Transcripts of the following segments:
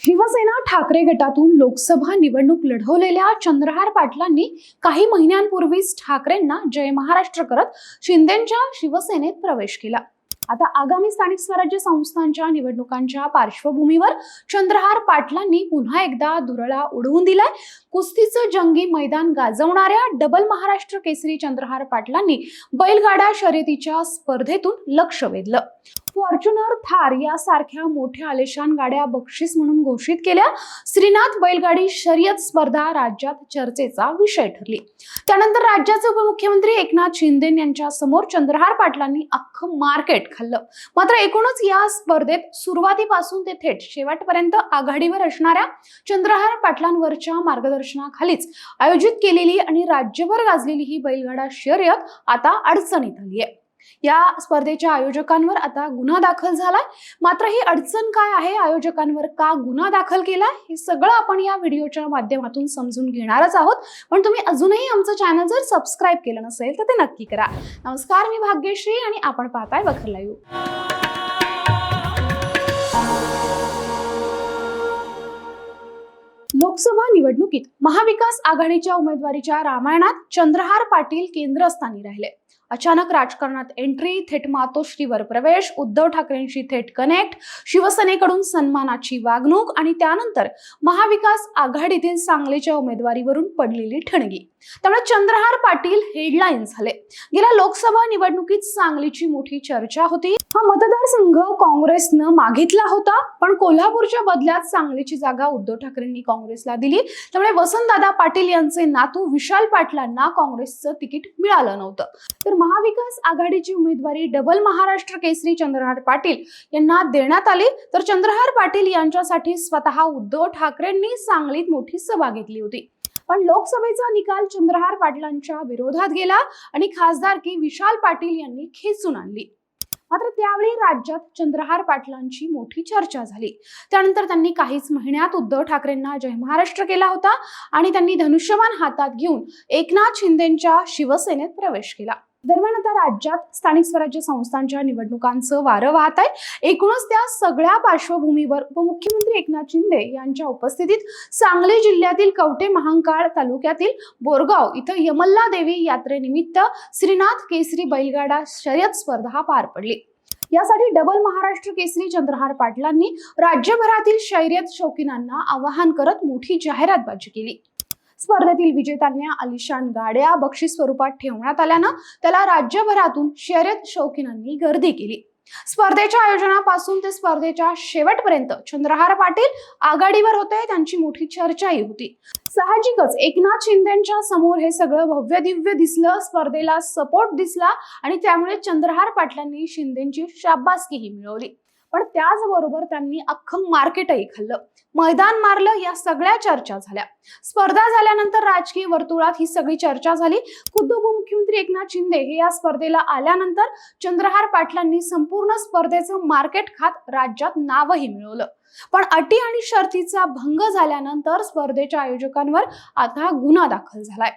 शिवसेना ठाकरे गटातून लोकसभा निवडणूक लढवलेल्या चंद्रहार पाटलांनी काही महिन्यांपूर्वीच ठाकरेंना जय महाराष्ट्र करत शिंदेच्या शिवसेनेत प्रवेश केला. आता आगामी स्थानिक स्वराज्य संस्थांच्या निवडणुकांच्या पार्श्वभूमीवर चंद्रहार पाटलांनी पुन्हा एकदा धुरळा उडवून दिलाय. कुस्तीचं जंगी मैदान गाजवणाऱ्या डबल महाराष्ट्र केसरी चंद्रहार पाटलांनी बैलगाडा शर्यतीच्या स्पर्धेतून लक्ष वेधलं. फॉर्च्युनर थार यासारख्या मोठ्या आलेशान गाड्या बक्षीस म्हणून घोषित केल्या. श्रीनाथ बैलगाडी शर्यत स्पर्धा राज्यात चर्चेचा विषय ठरली. त्यानंतर राज्याचे उपमुख्यमंत्री एकनाथ शिंदे यांच्या समोर चंद्रहार पाटलांनी अख्खं मार्केट खाल्लं. मात्र एकूणच या स्पर्धेत सुरुवातीपासून ते थेट शेवटपर्यंत आघाडीवर असणाऱ्या चंद्रहार पाटलांवरच्या मार्गदर्शनाखालीच आयोजित केलेली आणि राज्यभर गाजलेली ही बैलगाडा शर्यत आता अडचणीत आली आहे या स्पर्धेच्या आयोजकांवर आता गुन्हा दाखल झालाय. मात्र ही अडचण काय आहे? आयोजकांवर का गुन्हा दाखल केलाय? हे सगळं आपण या व्हिडिओच्या माध्यमातून समजून घेणारच आहोत. पण तुम्ही अजूनही आमचं चॅनल जर सबस्क्राईब केलं नसेल तर ते नक्की करा. नमस्कार मी भाग्यश्री आणि आपण पाहताय वखर लाईव्ह. लोकसभा निवडणुकीत महाविकास आघाडीच्या उमेदवारीच्या रामायणात चंद्रहार पाटील केंद्रस्थानी राहिले. अचानक राजकारणात एंट्री थेट मातोश्रीवर प्रवेश उद्धव ठाकरेंशी थेट कनेक्ट शिवसेनेकडून सन्मानाची वागणूक आणि त्यानंतर महाविकास आघाडीतील सांगलीच्या उमेदवारीवरून पडलेली ठणगी. त्यामुळे चंद्रहार पाटील हेडलाईन झाले. गेल्या लोकसभा निवडणुकीत सांगलीची मोठी चर्चा होती. हा मतदारसंघ काँग्रेसनं मागितला होता पण कोल्हापूरच्या बदल्यात सांगलीची जागा उद्धव ठाकरेंनी काँग्रेसला दिली. त्यामुळे वसंतदादा पाटील यांचे नातू विशाल पाटलांना काँग्रेसचं तिकीट मिळालं नव्हतं. तर महाविकास आघाडीची उमेदवारी डबल महाराष्ट्र केसरी चंद्रहार पाटील यांना देण्यात आली. तर चंद्रहार पाटील यांच्यासाठी स्वतः उद्धव ठाकरेंनी सांगलीत मोठी सभा घेतली होती. पण लोकसभेचा निकाल चंद्रहार पाटलांच्या विरोधात गेला आणि खासदारकी विशाल पाटील यांनी खेचून आणली. मात्र त्यावेळी राज्यात चंद्रहार पाटलांची मोठी चर्चा झाली. त्यानंतर त्यांनी काहीच महिन्यात उद्धव ठाकरेंना जय महाराष्ट्र केला होता आणि त्यांनी धनुष्यबाण हातात घेऊन एकनाथ शिंदेच्या शिवसेनेत प्रवेश केला. दरम्यान आता राज्यात स्थानिक स्वराज्य संस्थांच्या निवडणुकांचं वारं वाहत आहे. एकूणच त्या सगळ्या पार्श्वभूमीवर उपमुख्यमंत्री एकनाथ शिंदे यांच्या उपस्थितीत सांगली जिल्ह्यातील कवठे महांकाळ तालुक्यातील बोरगाव इथं यमल्ला देवी यात्रेनिमित्त श्रीनाथ केसरी बैलगाडा शर्यत स्पर्धा पार पडली. यासाठी डबल महाराष्ट्र केसरी चंद्रहार पाटलांनी राज्यभरातील शर्यत शौकीनांना आवाहन करत मोठी जाहिरातबाजी केली. स्पर्धेतील विजेत्यांना आलिशान गाड्या बक्षीस स्वरूपात ठेवण्यात आल्यानं त्याला राज्यभरातून शर्यत शौकीनांनी गर्दी केली. स्पर्धेच्या आयोजनापासून ते स्पर्धेच्या शेवटपर्यंत चंद्रहार पाटील आघाडीवर होते त्यांची मोठी चर्चाही होती. साहजिकच एकनाथ शिंदेच्या समोर हे सगळं भव्य दिव्य दिसलं स्पर्धेला सपोर्ट दिसला आणि त्यामुळे चंद्रहार पाटलांनी शिंदेची शाबासकीही मिळवली. पण त्याचबरोबर त्यांनी अख्खं मार्केटही खाल्लं. मैदान मारलं या सगळ्या चर्चा झाल्या. स्पर्धा झाल्यानंतर राजकीय वर्तुळात ही सगळी चर्चा झाली. खुद्द उपमुख्यमंत्री एकनाथ शिंदे हे या स्पर्धेला आल्यानंतर चंद्रहार पाटलांनी संपूर्ण स्पर्धेचं मार्केट खात राज्यात नावही मिळवलं. पण अटी आणि शर्तीचा भंग झाल्यानंतर स्पर्धेच्या आयोजकांवर आता गुन्हा दाखल झालाय.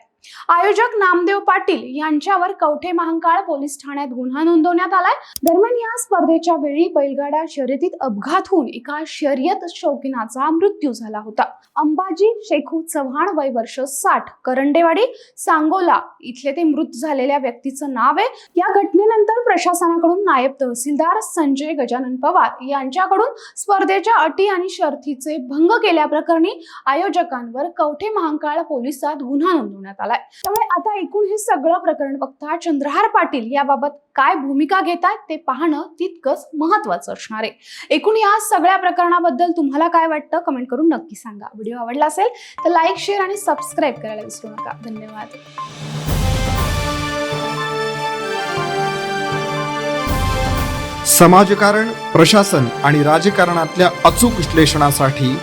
आयोजक नामदेव पाटील यांच्यावर कवठे महांकाळ पोलीस ठाण्यात गुन्हा नोंदवण्यात आलाय. दरम्यान या स्पर्धेच्या वेळी बैलगाडा शर्यतीत अपघात होऊन एका शर्यत शौकीनाचा मृत्यू झाला होता. अंबाजी शेखू चव्हाण वय वर्ष साठ करंडेवाडी सांगोला इथले ते मृत झालेल्या व्यक्तीचं नाव आहे. या घटनेनंतर प्रशासनाकडून नायब तहसीलदार संजय गजानन पवार यांच्याकडून स्पर्धेच्या अटी आणि शर्थीचे भंग केल्याप्रकरणी आयोजकांवर कवठे महांकाळ पोलिसात गुन्हा नोंदवण्यात आला. आलाय. त्यामुळे आता एकूण हे सगळं प्रकरण बघता चंद्रहार पाटील याबाबत काय भूमिका घेत आहेत ते पाहणं तितकंच महत्वाचं असणार आहे. एकूण या सगळ्या प्रकरणाबद्दल तुम्हाला काय वाटतं कमेंट करून नक्की सांगा. व्हिडिओ आवडला असेल तर लाईक शेअर आणि सबस्क्राईब करायला विसरू नका. धन्यवाद. समाजकारण प्रशासन आणि राजकारणातल्या अचूक विश्लेषणासाठी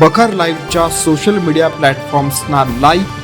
बखर लाईव्हच्या सोशल मीडिया प्लॅटफॉर्म्सना लाईक